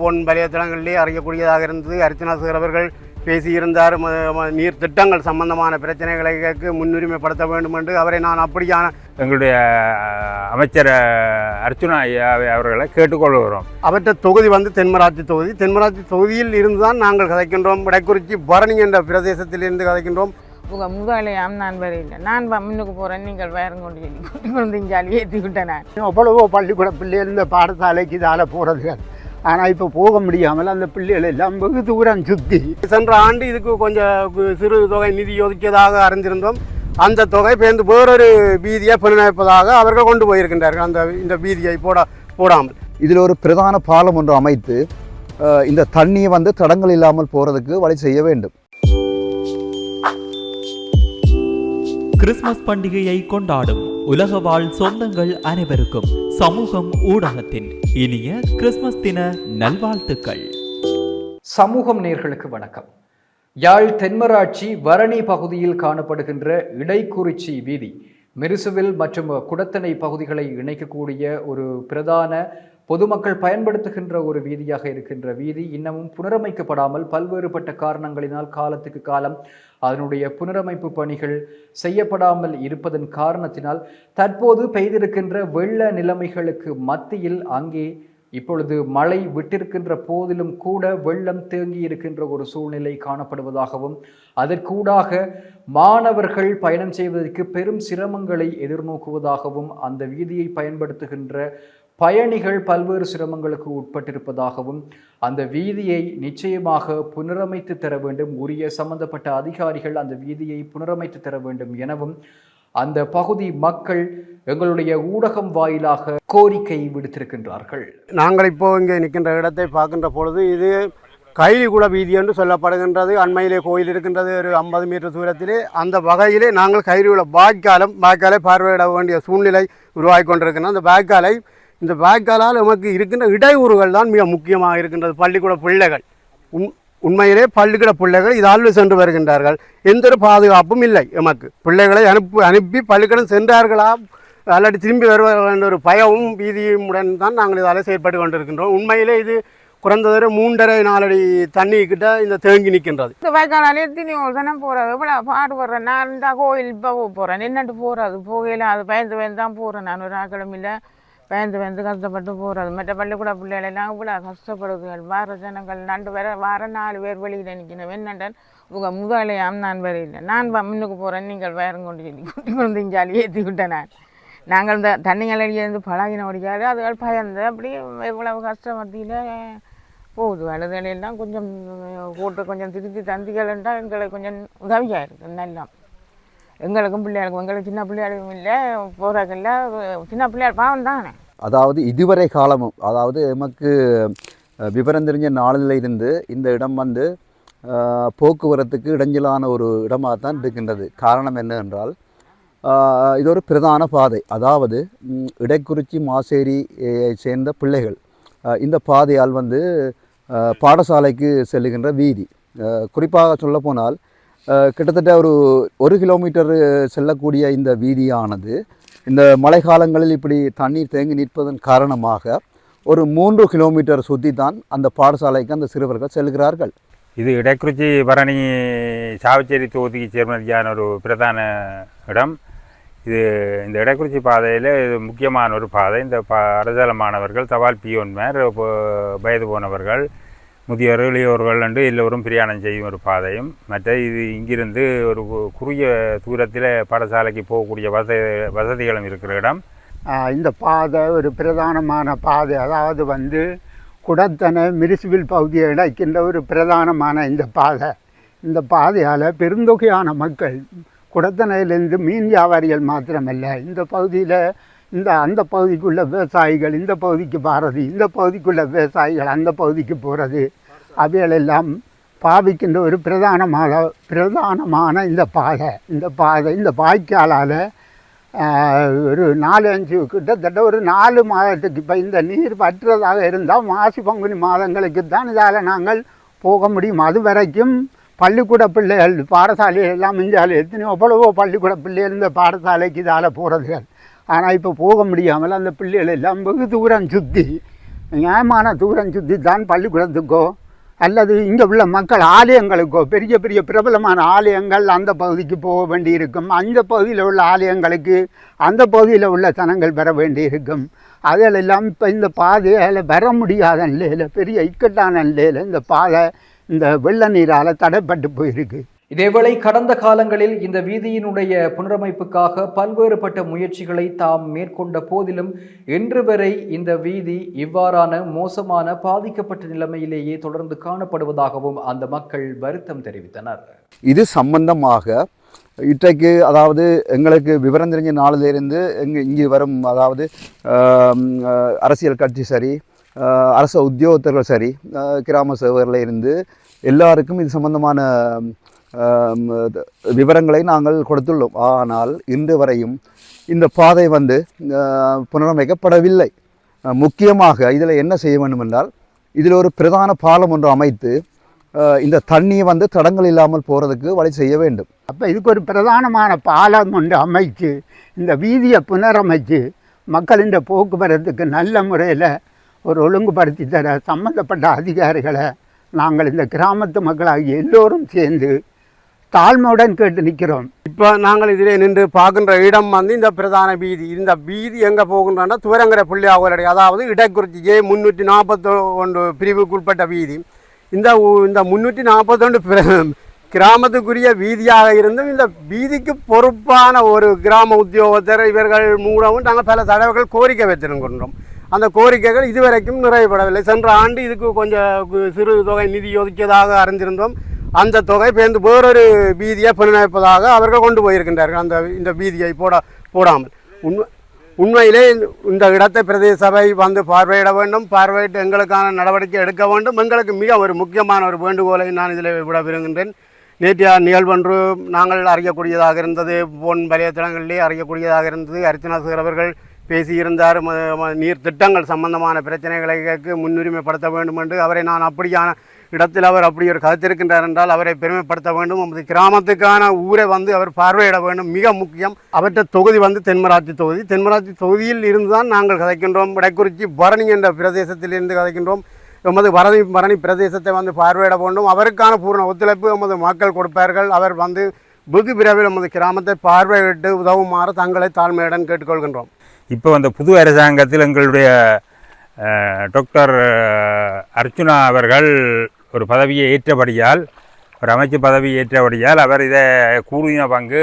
Phone வலைத்தளங்களிலே அறியக்கூடியதாக இருந்தது. Archana sir அவர்கள் பேசியிருந்தார். நீர் திட்டங்கள் சம்பந்தமான பிரச்சனைகளுக்கு முன்னுரிமைப்படுத்த வேண்டும் என்று அவரை நான் அப்படியான எங்களுடைய அமைச்சர் அர்ச்சுனா அவர்களை கேட்டுக்கொள்கிறோம். அவற்றை தொகுதி வந்து தென்மராட்சி தொகுதி. தென்மராட்சி தொகுதியில் இருந்துதான் நாங்கள் கதைக்கின்றோம். விடைக்குறிச்சி பரணி என்ற பிரதேசத்தில் இருந்து கதைக்கின்றோம். உங்கள் முதலையாம் நான் வரையில்லை நான் முன்னுக்கு போகிறேன் நீங்கள் வேறு கொண்டு கொண்டு ஜாலி ஏற்றி விட்டேன் நான். எவ்வளவோ பள்ளிக்கூட பிள்ளைகள் இந்த பாடசாலைக்கு இதால் போகிறதுகள் ஆனால் இப்போ போக முடியாமல் அந்த பிள்ளைகள் எல்லாம் வெகு தூரம் சுற்றி சென்ற ஆண்டு இதுக்கு கொஞ்சம் சிறு தொகை நிதி ஒதுக்கியதாக அறிந்திருந்தோம். அந்த தொகை பேர்ந்து வேறொரு வீதியை புனரமைப்பதாக அவர்கள் கொண்டு போயிருக்கின்றார்கள். அந்த இந்த வீதியை போட போடாமல். இதில் ஒரு பிரதான பாலம் ஒன்று அமைத்து இந்த தண்ணியை வந்து தடங்கள் இல்லாமல் போகிறதுக்கு வழி செய்ய வேண்டும். கிறிஸ்மஸ் பண்டிகையை கொண்டாடும் உலக வாழ் சொந்தங்கள் அனைவருக்கும் சமூகம் ஊடகத்தின் இனிய கிறிஸ்மஸ் தின நல்வாழ்த்துக்கள். சமூகம் நேர்களுக்கு வணக்கம். யாழ் தென்மராட்சி வரணி பகுதியில் காணப்படுகின்ற இடைக்குறிச்சி வீதி மிருசுவில் மற்றும் குடத்தனை பகுதிகளை இணைக்கக்கூடிய ஒரு பிரதான பொதுமக்கள் பயன்படுத்துகின்ற ஒரு வீதியாக இருக்கின்ற வீதி இன்னமும் புனரமைக்கப்படாமல் பல்வேறுபட்ட காரணங்களினால் காலத்துக்கு காலம் அதனுடைய புனரமைப்பு பணிகள் செய்யப்படாமல் இருப்பதன் காரணத்தினால் தற்போது பெய்திருக்கின்ற வெள்ள நிலைமைகளுக்கு மத்தியில் அங்கே இப்பொழுது மழை விட்டிருக்கின்ற போதிலும் கூட வெள்ளம் தேங்கி இருக்கின்ற ஒரு சூழ்நிலை காணப்படுவதாகவும் அதற்கூடாக மாணவர்கள் பயணம் செய்வதற்கு பெரும் சிரமங்களை எதிர்நோக்குவதாகவும் அந்த வீதியை பயன்படுத்துகின்ற பயணிகள் பல்வேறு சிரமங்களுக்கு உட்பட்டிருப்பதாகவும் அந்த வீதியை நிச்சயமாக புனரமைத்து தர வேண்டும். உரிய சம்பந்தப்பட்ட அதிகாரிகள் அந்த வீதியை புனரமைத்து தர வேண்டும் எனவும் அந்த பகுதி மக்கள் எங்களுடைய ஊடகம் வாயிலாக கோரிக்கை விடுத்திருக்கின்றார்கள். நாங்கள் இப்போ இங்கே நிற்கின்ற இடத்தை பார்க்கின்ற பொழுது இது கைலிகுட வீதி என்று சொல்லப்படுகின்றது. அண்மையிலே கோயில் இருக்கின்றது ஒரு ஐம்பது மீட்டர் தூரத்திலே. அந்த வகையிலே நாங்கள் கைலிகுட வாய்க்காலம் வாய்க்காலை பார்வையிட வேண்டிய சூழ்நிலை உருவாகி கொண்டிருக்கின்றோம் அந்த வாய்க்காலை இந்த வாய்க்காலால் நமக்கு இருக்கின்ற இடையூறுகள் தான் மிக முக்கியமாக இருக்கின்றது. பள்ளிக்கூட பிள்ளைகள். உண் உண்மையிலே பள்ளிக்கூட பிள்ளைகள் இதால் சென்று வருகின்றார்கள். எந்த ஒரு பாதுகாப்பும் இல்லை எமக்கு. பிள்ளைகளை அனுப்பி அனுப்பி பள்ளிக்கூடம் சென்றார்களா? அல்லாடி திரும்பி வருவார்கள் என்ற ஒரு பயமும் பீதியுடன் தான் நாங்கள் இதால் செயற்பட்டு கொண்டிருக்கின்றோம். உண்மையிலே இது குறைந்ததொரு மூன்றரை நாலடி தண்ணி கிட்ட இந்த தேங்கி நிற்கின்றது இந்த வாய்க்காலால் எத்தனையோ தானே போகிறது இவ்வளோ பாடுபடுறேன் நான் இந்த கோயில் இப்போ போகிறேன் நின்றுட்டு போகிறது போகையில் அது பயந்து பயந்து தான் போகிறேன் நான் ஒரு ஆக்கிழமையில் பயந்து பயந்து கஷ்டப்பட்டு போகிறது மற்ற பள்ளிக்கூட பிள்ளைகளெல்லாம் இவ்வளோ கஷ்டப்படுதுகள் வார ஜனங்கள் நண்டு பேர் வார நாலு பேர் வெளியில் நிற்கணும் என்னண்டன் உங்கள் முதலையாம் நான் வரையில்லை நான் முன்னுக்கு போகிறேன் நீங்கள் வேறு கொண்டு சொல்லி கொண்டு கொண்டு ஜாலி ஏற்றி விட்டேன் நான் நாங்கள் இந்த தண்ணிகளிலிருந்து பழகின ஒடிக்காது அதுகள் பயந்து அப்படியே இவ்வளவு கஷ்டம் மத்தியில் போகுது. வலதுகளெல்லாம் கொஞ்சம் கூட்டு கொஞ்சம் திருத்தி தந்திகள்ன்றா எங்களுக்கு கொஞ்சம் உதவியாக இருக்குது நல்லா எங்களுக்கும் பிள்ளைகளுக்கும் எங்களுக்கு சின்ன பிள்ளைகளுக்கும் இல்லை போகிறாக்கல்ல சின்ன பிள்ளைகள் பாவம் தானே. அதாவது இதுவரை காலமும் அதாவது எமக்கு விவரம் தெரிஞ்ச நாளில் இருந்து இந்த இடம் வந்து போக்குவரத்துக்கு இடைஞ்சலான ஒரு இடமாக தான் இருக்கின்றது. காரணம் என்ன என்றால் இது ஒரு பிரதான பாதை. அதாவது இடைக்குறிச்சி மாசேரி சேர்ந்த பிள்ளைகள் இந்த பாதையால் வந்து பாடசாலைக்கு செல்லுகின்ற வீதி. குறிப்பாக சொல்லப்போனால் கிட்டத்தட்ட ஒரு ஒரு கிலோமீட்டர் செல்லக்கூடிய இந்த வீதியானது இந்த மழைக்காலங்களில் இப்படி தண்ணீர் தேங்கி நிற்பதன் காரணமாக ஒரு மூன்று கிலோமீட்டர் சுற்றி தான் அந்த பாடசாலைக்கு அந்த சிறுவர்கள் செல்கிறார்கள். இது இடைக்குறிச்சி பரணி சாவச்சேரி தொகுதிக்கு சேர்மதியான ஒரு பிரதான இடம். இது இந்த இடைக்குறிச்சி பாதையில் இது முக்கியமான ஒரு பாதை. இந்த பா அரசால மாணவர்கள் தபால் பியோன்மேர் வயது போனவர்கள் முதியோர் இளையோர்கள் என்று எல்லோரும் பிரயாணம் செய்யும் ஒரு பாதையும். மற்ற இது இங்கிருந்து ஒரு கு- குறுகிய தூரத்தில் பாடசாலைக்கு போகக்கூடிய வசதி வசதிகளும் இருக்கிற இடம். இந்த பாதை ஒரு பிரதானமான பாதை. அதாவது வந்து குடத்தனை மிரிசுவில் பகுதியை இணைக்கின்ற ஒரு பிரதானமான இந்த பாதை. இந்த பாதையால் பெருந்தொகையான மக்கள் குடத்தனையிலேருந்து மீன் வியாபாரிகள் மாத்திரமல்ல இந்த பகுதியில் இந்த அந்த பகுதிக்குள்ள விவசாயிகள் இந்த பகுதிக்கு போகிறது இந்த பகுதிக்குள்ள விவசாயிகள் அந்த பகுதிக்கு போகிறது அவைகளெல்லாம் பாவிக்கின்ற ஒரு பிரதானமான பிரதானமான இந்த பாதை. இந்த பாதை இந்த வாய்க்காலால் ஒரு நாலு அஞ்சு கிட்டத்தட்ட ஒரு நாலு மாதத்துக்கு இப்போ இந்த நீர் பற்றதாக இருந்தால் மாசி பங்குனி மாதங்களுக்கு தான் இதால் நாங்கள் போக முடியும். அது வரைக்கும் பள்ளிக்கூட பிள்ளைகள் பாடசாலைகள் எல்லாம் மிஞ்சாலே எத்தனையோ எவ்வளவோ பள்ளிக்கூட பிள்ளைகள் இந்த பாடசாலைக்கு இதால் போகிறதுகள் ஆனால் இப்போ போக முடியாமல் அந்த பிள்ளைகள் எல்லாம் வெகு தூரம் சுற்றி நியாயமான தூரம் சுற்றி தான் பள்ளிக்கூடத்துக்கோ அல்லது இங்கே உள்ள மக்கள் ஆலயங்களுக்கோ பெரிய பெரிய பிரபலமான ஆலயங்கள் அந்த பகுதிக்கு போக வேண்டியிருக்கும். அந்த பகுதியில் உள்ள ஆலயங்களுக்கு அந்த பகுதியில் உள்ள ஜனங்கள் பெற வேண்டியிருக்கும். அதிலெல்லாம் இப்போ இந்த பாதையால் வர முடியாத நிலையில் பெரிய இக்கட்டான நிலையில் இந்த பாதை இந்த வெள்ள நீரால் தடைப்பட்டு போயிருக்கு. இதேவேளை கடந்த காலங்களில் இந்த வீதியினுடைய புனரமைப்புக்காக பல்வேறுபட்ட முயற்சிகளை தாம் மேற்கொண்ட போதிலும் இன்று வரை இந்த வீதி இவ்வாறான மோசமான பாதிக்கப்பட்ட நிலைமையிலேயே தொடர்ந்து காணப்படுவதாகவும் அந்த மக்கள் வருத்தம் தெரிவித்தனர். இது சம்பந்தமாக இன்றைக்கு அதாவது எங்களுக்கு விவரம் தெரிஞ்ச நாளிலிருந்து எங்க இங்கே வரும் அதாவது அரசியல் கட்சி சரி அரச உத்தியோகத்தர்கள் சரி கிராம சேவகர்ல இருந்து எல்லாருக்கும் இது சம்பந்தமான விவரங்களை நாங்கள் கொடுத்துள்ளோம். ஆனால் இன்று வரையும் இந்த பாதை வந்து புனரமைக்கப்படவில்லை. முக்கியமாக இதில் என்ன செய்ய வேண்டும் என்றால் இதில் ஒரு பிரதான பாலம் ஒன்று அமைத்து இந்த தண்ணியை வந்து தடங்கள் இல்லாமல் போகிறதுக்கு வழி செய்ய வேண்டும். அப்போ இதுக்கு ஒரு பிரதானமான பாலம் ஒன்று அமைச்சு இந்த வீதியை புனரமைச்சு மக்களின் போக்குவரத்துக்கு நல்ல முறையில் ஒரு ஒழுங்குபடுத்தி தர சம்மந்தப்பட்ட அதிகாரிகளை நாங்கள் இந்த கிராமத்து மக்களாகி எல்லோரும் சேர்ந்து தாழ்மையுடன் கேட்டு நிற்கிறோம். இப்போ நாங்கள் இதில் நின்று பார்க்கின்ற இடம் வந்து இந்த பிரதான வீதி. இந்த வீதி எங்கே போகின்றனா? பிள்ளை புள்ளியாவலடி அதாவது இடக்குறிச்சி ஜே முந்நூற்றி நாற்பத்தி ஒன்று பிரிவுக்குட்பட்ட வீதி. இந்த இந்த முந்நூற்றி நாற்பத்தொன்று கிராமத்துக்குரிய வீதியாக இருந்தும் இந்த வீதிக்கு பொறுப்பான ஒரு கிராம உத்தியோகத்தர் இவர்கள் மூலமும் நாங்கள் பல தடவைகள் கோரிக்கை வைத்திருக்கின்றோம். அந்த கோரிக்கைகள் இதுவரைக்கும் நிறைவேறவில்லை. சென்ற ஆண்டு இதுக்கு கொஞ்சம் சிறு தொகை நிதி ஒதுக்கியதாக அறிந்திருந்தோம். அந்த தொகை பேர்ந்து வேறொரு பீதியை புனரமைப்பதாக அவர்கள் கொண்டு போயிருக்கின்றார்கள். அந்த இந்த பீதியை போட போடாமல். உண்மை உண்மையிலே இந்த- இந்த இடத்தை பிரதேச சபை வந்து பார்வையிட வேண்டும். பார்வையிட்டு எங்களுக்கான நடவடிக்கை எடுக்க வேண்டும். எங்களுக்கு மிக ஒரு முக்கியமான ஒரு வேண்டுகோளை நான் இதில் விட விரும்புகின்றேன். நேற்றைய நிகழ்வொன்று நாங்கள் அறியக்கூடியதாக இருந்தது. பொன் வலைத்தளங்களிலே அறியக்கூடியதாக இருந்தது. அரிச்சனாசகர் அவர்கள் பேசியிருந்தார். நீர் திட்டங்கள் சம்பந்தமான பிரச்சனைகளுக்கு முன்னுரிமைப்படுத்த வேண்டும் என்று. அவரை நான் அப்படியான இடத்தில் அவர் அப்படி ஒரு கதைத்திருக்கின்றார் என்றால் அவரை பெருமைப்படுத்த வேண்டும். நமது கிராமத்துக்கான ஊரை வந்து அவர் பார்வையிட வேண்டும். மிக முக்கியம். அவற்றை தொகுதி வந்து தென்மராட்சி தொகுதி. தென்மராட்சி தொகுதியில் இருந்து தான் நாங்கள் கதைக்கின்றோம். வடக்குறிச்சி பரணி என்ற பிரதேசத்தில் இருந்து கதைக்கின்றோம். எமது பரணி பரணி பிரதேசத்தை வந்து பார்வையிட வேண்டும். அவருக்கான பூர்ண ஒத்துழைப்பு எமது மக்கள் கொடுப்பார்கள். அவர் வந்து வெகு விரைவில் நமது கிராமத்தை பார்வையிட்டு உதவுமாறு தங்களை தாழ்மையுடன் கேட்டுக்கொள்கின்றோம். இப்போ அந்த புது அரசாங்கத்தில் எங்களுடைய டாக்டர் அர்ச்சுனா அவர்கள் ஒரு பதவியை ஏற்றபடியால் ஒரு அமைச்சு பதவியை ஏற்றபடியால் அவர் இதை கூறின பங்கு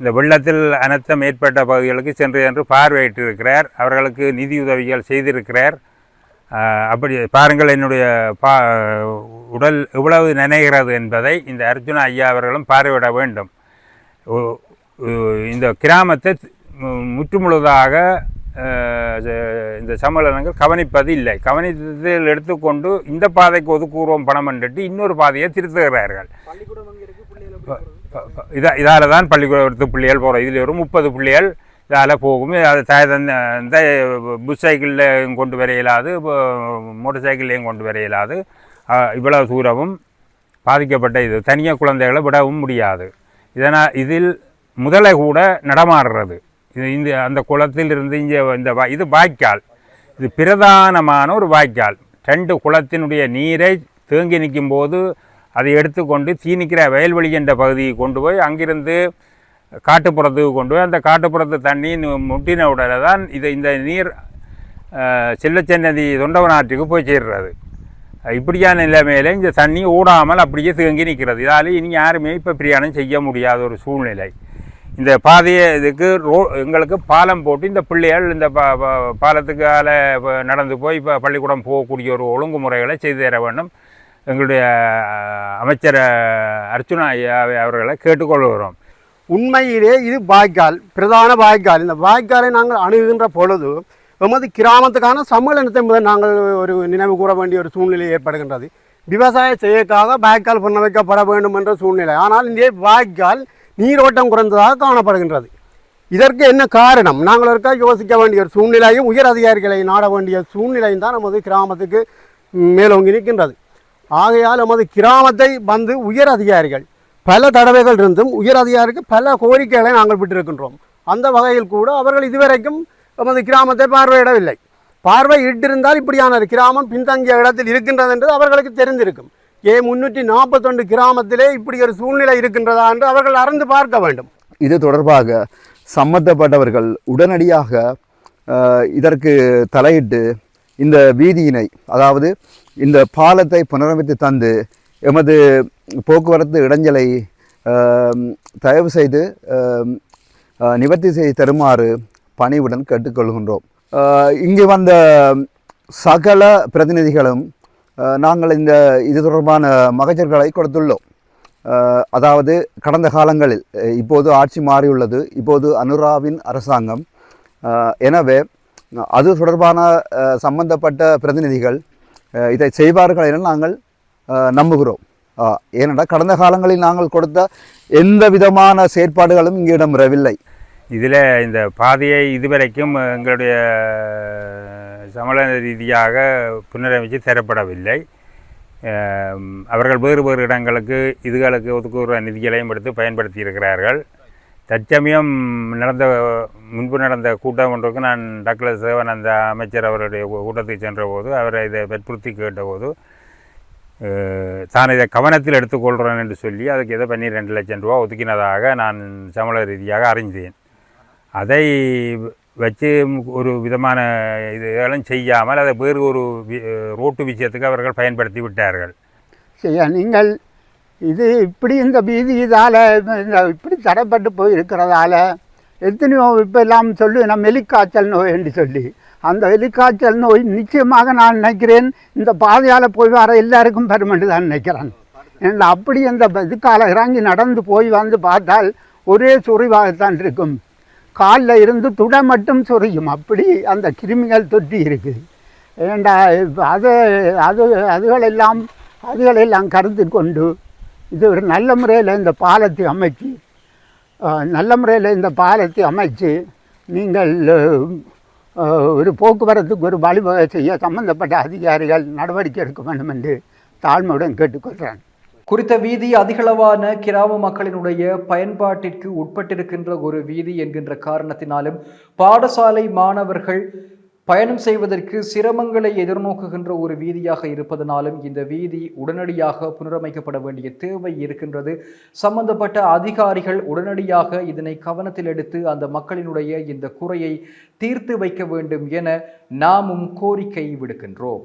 இந்த வெள்ளத்தில் அனர்த்தம் ஏற்பட்ட பகுதிகளுக்கு சென்று சென்று பார்வையிட்டிருக்கிறார். அவர்களுக்கு நிதியுதவிகள் செய்திருக்கிறார். அப்படி பாருங்கள் என்னுடைய பா உடல் எவ்வளவு நினைகிறது என்பதை இந்த அர்ஜுனா ஐயா அவர்களும் பார்வையிட வேண்டும். இந்த கிராமத்தை முற்றுமுழுதாக இந்த சம்மேளனங்கள் கவனிப்பது இல்லை. கவனித்ததில் எடுத்துக்கொண்டு இந்த பாதைக்கு ஒதுக்குறோம் பணம் என்றிட்டு இன்னொரு பாதையை திருத்துகிறார்கள். இதா இதால் தான் பள்ளிக்கூடத்து பிள்ளைகள் போகிறோம் இதில் ஒரு முப்பது பிள்ளைகள் இதால் போகும். அது தந்த இந்த புஷ் சைக்கிளில் கொண்டு வர இயலாது மோட்டர் சைக்கிள்லையும் கொண்டு வர இயலாது. அஹ், இவ்வளவு தூரமும் பாதிக்கப்பட்ட இது. தனியாக குழந்தைகளை விடவும் முடியாது. இதனால் இதில் முதலை கூட நடமாடுறது. இது இந்த அந்த குளத்திலிருந்து இங்கே இந்த வா- இது வாய்க்கால். இது பிரதானமான ஒரு வாய்க்கால். ரெண்டு குளத்தினுடைய நீரை தேங்கி நிற்கும் போது அதை எடுத்துக்கொண்டு தீனிக்கிற வயல்வெளி என்ற பகுதியை கொண்டு போய் அங்கிருந்து காட்டுப்புறத்துக்கு கொண்டு போய் அந்த காட்டுப்புறத்து தண்ணி முட்டின உடனே தான் இது இந்த நீர் அஹ், செல்லச்சன்னதி தொண்டவனாற்றுக்கு போய் சேர்றது. இப்படியான நிலைமையில் இந்த தண்ணி ஓடாமல் அப்படியே தேங்கி நிற்கிறது. இதால் இனி யாருமே இப்போ பிரயாணம் செய்ய முடியாத ஒரு சூழ்நிலை. இந்த பாதையை இதுக்கு ரோ எங்களுக்கு பாலம் போட்டு இந்த பிள்ளைகள் இந்த பா பாலத்துக்கால நடந்து போய் இப்போ பள்ளிக்கூடம் போகக்கூடிய ஒரு ஒழுங்குமுறைகளை செய்து தர வேண்டும். எங்களுடைய அமைச்சர் அர்ச்சுனா ஐயா அவர்களை கேட்டுக்கொள்கிறோம் உண்மையிலே இது வாய்க்கால் பிரதான வாய்க்கால் இந்த வாய்க்காலை நாங்கள் அணுகுகின்ற பொழுது எமது கிராமத்துக்கான சம்மேளனத்தை முதல் நாங்கள் ஒரு நினைவு கூற வேண்டிய ஒரு சூழ்நிலை ஏற்படுகின்றது. விவசாய செய்யக்காக வாய்க்கால் பண்ண வைக்கப்பட வேண்டும் என்ற சூழ்நிலை. ஆனால் இந்த வாய்க்கால் நீரோட்டம் குறைந்ததாக காணப்படுகின்றது. இதற்கு என்ன காரணம்? நாங்கள் இருக்கா யோசிக்க வேண்டிய ஒரு சூழ்நிலையும் உயர் அதிகாரிகளை நாட வேண்டிய சூழ்நிலையும் தான் நமது கிராமத்துக்கு மேலோங்கி நிற்கின்றது. ஆகையால் நமது கிராமத்தை வந்து உயர் அதிகாரிகள் பல தடவைகள் இருந்தும் உயர் அதிகாரிக்கு பல கோரிக்கைகளை நாங்கள் விட்டிருக்கின்றோம். அந்த வகையில் கூட அவர்கள் இதுவரைக்கும் நமது கிராமத்தை பார்வையிடவில்லை. பார்வை இட்டிருந்தால் இப்படியான ஒரு கிராமம் பின்தங்கிய இடத்தில் இருக்கின்றது என்று அவர்களுக்கு தெரிந்திருக்கும். ஏ முன்னூற்றி நாற்பத்தொன்று கிராமத்திலே இப்படி ஒரு சூழ்நிலை இருக்கின்றதா என்று அவர்கள் அறிந்து பார்க்க வேண்டும். இது தொடர்பாக சம்பந்தப்பட்டவர்கள் உடனடியாக இதற்கு தலையிட்டு இந்த வீதியினை அதாவது இந்த பாலத்தை புனரமைத்து தந்து எமது போக்குவரத்து இடைஞ்சலை தயவு செய்து நிவர்த்தி செய்து தருமாறு பணிவுடன் கேட்டுக்கொள்கின்றோம். இங்கே இங்கு வந்த சகல பிரதிநிதிகளும் நாங்கள் இந்த இது தொடர்பான மகஜர்களை கொடுத்துள்ளோம். அதாவது கடந்த காலங்களில் இப்போது ஆட்சி மாறியுள்ளது. இப்போது அனுராவின் அரசாங்கம். எனவே அது தொடர்பான சம்பந்தப்பட்ட பிரதிநிதிகள் இதை செய்வார்கள் என நாங்கள் நம்புகிறோம். ஏனென்றால் கடந்த காலங்களில் நாங்கள் கொடுத்த எந்த விதமான செயற்பாடுகளும் இங்கே இடம்பெறவில்லை. இதில் இந்த பாதையை இதுவரைக்கும் எங்களுடைய சமல ரீதியாக புனரமைச்சு தரப்படவில்லை அவர்கள் வேறு வேறு இடங்களுக்கு இதுகளுக்கு ஒதுக்குற நிதிகளையும் எடுத்து பயன்படுத்தி இருக்கிறார்கள். தற்சமயம் நடந்த முன்பு நடந்த கூட்டம் ஒன்றுக்கு நான் டாக்டர் சிவானந்த அமைச்சர் அவருடைய கூட்டத்துக்கு சென்றபோது அவரை இதை வற்புறுத்தி கேட்டபோது தான் இதை கவனத்தில் எடுத்துக்கொள்கிறேன் என்று சொல்லி அதுக்கு ஏதோ பன்னிரெண்டு லட்சம் ரூபா ஒதுக்கினதாக நான் சமூக ரீதியாக அறிந்தேன். அதை வச்சு ஒரு விதமான இதெல்லாம் செய்யாமல் அதை வேறு ஒரு ரோட்டு விஷயத்துக்கு அவர்கள் பயன்படுத்தி விட்டார்கள். செய்ய நீங்கள் இது இப்படி இந்த வீதி இதால் இந்த இப்படி தடைப்பட்டு போய் இருக்கிறதால எத்தனையோ இப்போ எல்லாம் சொல்லி நான் எலிக்காய்ச்சல் நோய் என்று சொல்லி அந்த எலிக்காய்ச்சல் நோய் நிச்சயமாக நான் நினைக்கிறேன் இந்த பாதையால் போய் வர எல்லாருக்கும் பெருமென்று தான் நினைக்கிறேன். அப்படி அந்த இதுக்கால இறங்கி நடந்து போய் வந்து பார்த்தால் ஒரே சுறிவாகத்தான் இருக்கும். காலில் இருந்து துடை மட்டும் சொரியும். அப்படி அந்த கிருமிகள் தொட்டி இருக்குது. ஏண்டா அது அது அதுகளெல்லாம் அதுகளெல்லாம் கருத்து கொண்டு இது ஒரு நல்ல முறையில் இந்த பாலத்தை அமைச்சு நல்ல முறையில் இந்த பாலத்தை அமைச்சு நீங்கள் ஒரு போக்குவரத்துக்கு ஒரு வழிவகை செய்ய சம்பந்தப்பட்ட அதிகாரிகள் நடவடிக்கை எடுக்க வேண்டும் என்று தாழ்மையுடன் கேட்டுக்கொள்கிறேன். குறித்த வீதி அதிகளவான கிராம மக்களினுடைய பயன்பாட்டிற்கு உட்பட்டிருக்கின்ற ஒரு வீதி என்கின்ற காரணத்தினாலும் பாடசாலை மாணவர்கள் பயணம் செய்வதற்கு சிரமங்களை எதிர்நோக்குகின்ற ஒரு வீதியாக இருப்பதனாலும் இந்த வீதி உடனடியாக புனரமைக்கப்பட வேண்டிய தேவை இருக்கின்றது. சம்பந்தப்பட்ட அதிகாரிகள் உடனடியாக இதனை கவனத்தில் எடுத்து அந்த மக்களினுடைய இந்த குறையை தீர்த்து வைக்க வேண்டும் என நாமும் கோரிக்கை விடுக்கின்றோம்.